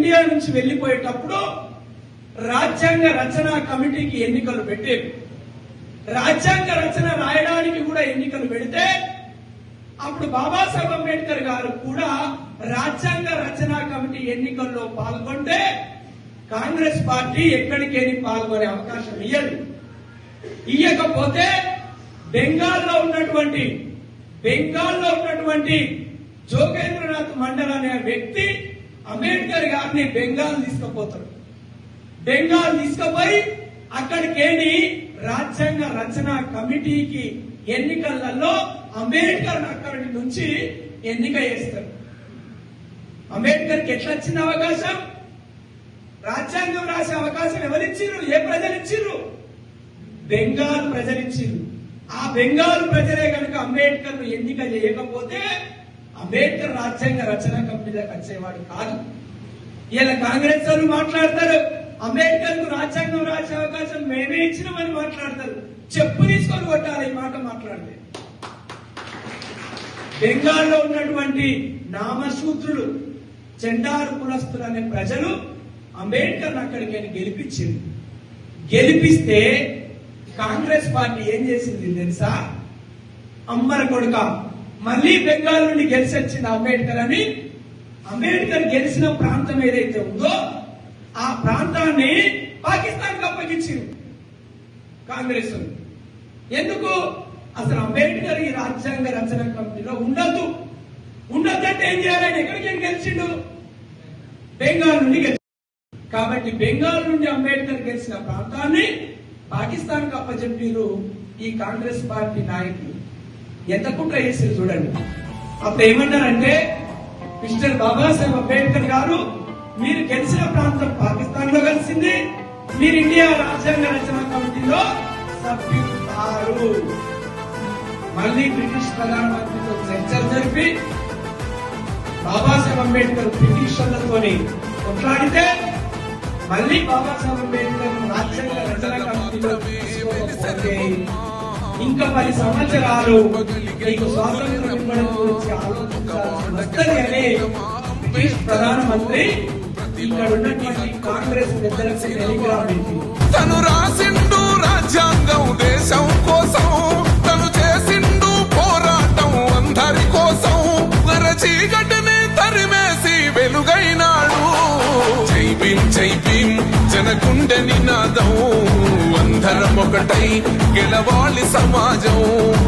India నుంచి వెళ్ళిపోయేటప్పుడు రాజ్యాంగ రచన కమిటీకి ఎన్నికలు పెట్టేవి రాజ్యాంగ రచన రాయడానికి కూడా ఎన్నికలు పెడితే అప్పుడు బాబాసాహెబ్ అంబేద్కర్ గారు కూడా రాజ్యాంగ రచన కమిటీ ఎన్నికల్లో పాల్గొంటే కాంగ్రెస్ పార్టీ ఎక్కడికేని పాల్గొనే అవకాశం ఇయ్యదు. ఇయ్యకపోతే బెంగాల్లో ఉన్నటువంటి బెంగాల్లో ఉన్నటువంటి జోగేంద్రనాథ్ మండల్ అనే వ్యక్తి అంబేద్కర్ గారిని బెంగాల్ తీసుకుపోతారు. బెంగాల్ తీసుకుపోయి అక్కడికేని రాజ్యాంగ రచన కమిటీకి ఎన్నికలలో అంబేద్కర్ అక్కడి నుంచి ఎన్నిక చేస్తారు. అంబేద్కర్కి ఎట్లా వచ్చిన అవకాశం? రాజ్యాంగం రాసే అవకాశం ఎవరిచ్చిర్రు? ఏ ప్రజలు ఇచ్చిర్రు బెంగాల్ ప్రజలు ఇచ్చిర్రు ఆ బెంగాల్ ప్రజలే కనుక అంబేద్కర్ ఎన్నిక చేయకపోతే అంబేద్కర్ రాజ్యాంగ రచన కమిటీలకు వచ్చేవాడు కాదు. ఇలా కాంగ్రెస్ వాళ్ళు మాట్లాడతారు. అంబేద్కర్కు రాజ్యాంగం రాసే అవకాశం మేమే ఇచ్చినామని మాట్లాడతారు. చెప్పు తీసుకొని కొట్టాలి ఈ మాట మాట్లాడితే. బెంగాల్లో ఉన్నటువంటి నామసూత్రులు చెండారు కులస్తులు అనే ప్రజలు అంబేద్కర్ అక్కడికి ఆయన గెలిపించింది గెలిపిస్తే కాంగ్రెస్ పార్టీ ఏం చేసింది తెలుసా? అమ్మర కొడుక మళ్ళీ బెంగాల్ నుండి గెలిచి వచ్చింది అంబేద్కర్ అని. అంబేద్కర్ గెలిచిన ప్రాంతం ఏదైతే ఉందో ఆ ప్రాంతాన్ని పాకిస్తాన్ అప్పగించింది కాంగ్రెస్ ఎందుకు? అసలు అంబేద్కర్ ఈ రాజ్యాంగ రచన కమిటీలో ఉండద్దు. ఉండద్దంటే ఏం చేయాలని ఎక్కడికి గెలిచిండు? బెంగాల్ నుండి గెలిచిండు. కాబట్టి బెంగాల్ నుండి అంబేద్కర్ గెలిచిన ప్రాంతాన్ని పాకిస్తాన్కు అప్పచెప్పారు ఈ కాంగ్రెస్ పార్టీ నాయకులు. ఎంత కుట్ర చేసారు చూడండి. అప్పుడు ఏమన్నారంటే మిస్టర్ బాబాసాహెబ్ అంబేద్కర్ గారు మీరు గెలిచిన ప్రాంతం పాకిస్తాన్లో కలిసింది మీరు ఇండియా రాజ్యాంగ రచన కమిటీలో సభ్యులు కారు మళ్ళీ బ్రిటిష్ ప్రధానమంత్రితో చర్చలు జరిపి బాబాసాహెబ్ అంబేద్కర్ బ్రిటిషర్లతోని కొట్లాడితే మళ్ళీ బాబాసాహెబ్ అంబేద్కర్ రాజ్యాంగ రచన కమిటీలో ఇంకా పది సంవత్సరాలు మీకు స్వాతంత్రం ఇవ్వడం గురించి ఆలోచించాల్సి బ్రిటిష్ ప్రధానమంత్రి ఇక్కడ ఉన్నటువంటి కాంగ్రెస్ పెద్దలకు టెలిగ్రామ్ తను రాసిండు గుండె నినాదం అందరం ఒకటై గెలవాలి సమాజం.